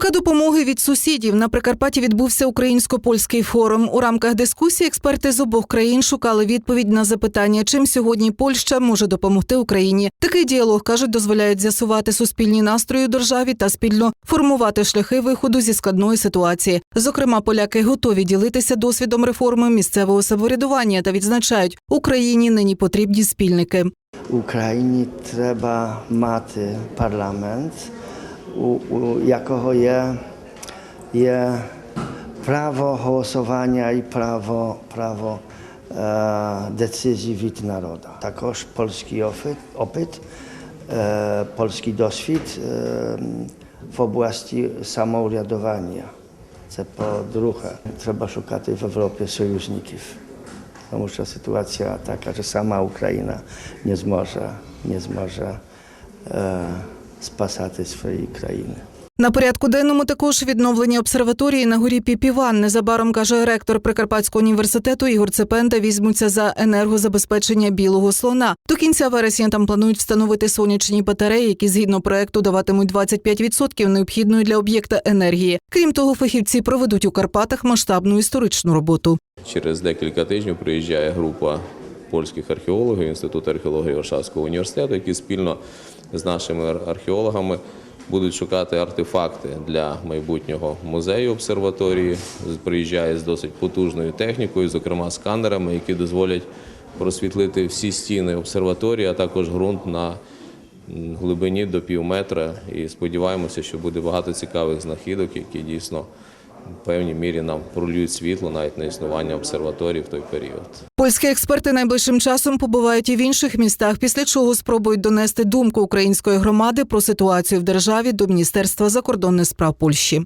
Поки допомоги від сусідів на Прикарпатті відбувся українсько-польський форум. У рамках дискусії експерти з обох країн шукали відповідь на запитання, чим сьогодні Польща може допомогти Україні. Такий діалог кажуть, дозволяють з'ясувати суспільні настрої у державі та спільно формувати шляхи виходу зі складної ситуації. Зокрема, поляки готові ділитися досвідом реформи місцевого самоврядування та відзначають, Україні нині потрібні спільники. Україні треба мати парламент, u, u, jako je, je prawo głosowania i prawo, prawo e, decyzji wid naroda. Takoż polski opyt, opyt e, polski doświad e, w oblasti samouriadowania. To po drugie, trzeba szukać w Europie sojuszników ponieważ sytuacja taka, że sama Ukraina nie zmoże, nie zmoże e, спасати свої країни. На порядку денному також відновлення обсерваторії на горі Піпіван. Незабаром каже ректор Прикарпатського університету Ігор Цепенда візьмуться за енергозабезпечення білого слона. До кінця вересня там планують встановити сонячні батареї, які згідно проекту даватимуть 25% необхідної для об'єкта енергії. Крім того, фахівці проведуть у Карпатах масштабну історичну роботу. Через декілька тижнів приїжджає група польських археологів Інституту археології Варшавського університету, які спільно з нашими археологами будуть шукати артефакти для майбутнього музею обсерваторії. Приїжджає з досить потужною технікою, зокрема сканерами, які дозволять просвітлити всі стіни обсерваторії, а також ґрунт на глибині до пів метра. І сподіваємося, що буде багато цікавих знахідок, які дійсно в певній мірі нам пролюють світло навіть на існування обсерваторії в той період. Польські експерти найближчим часом побувають і в інших містах, після чого спробують донести думку української громади про ситуацію в державі до Міністерства закордонних справ Польщі.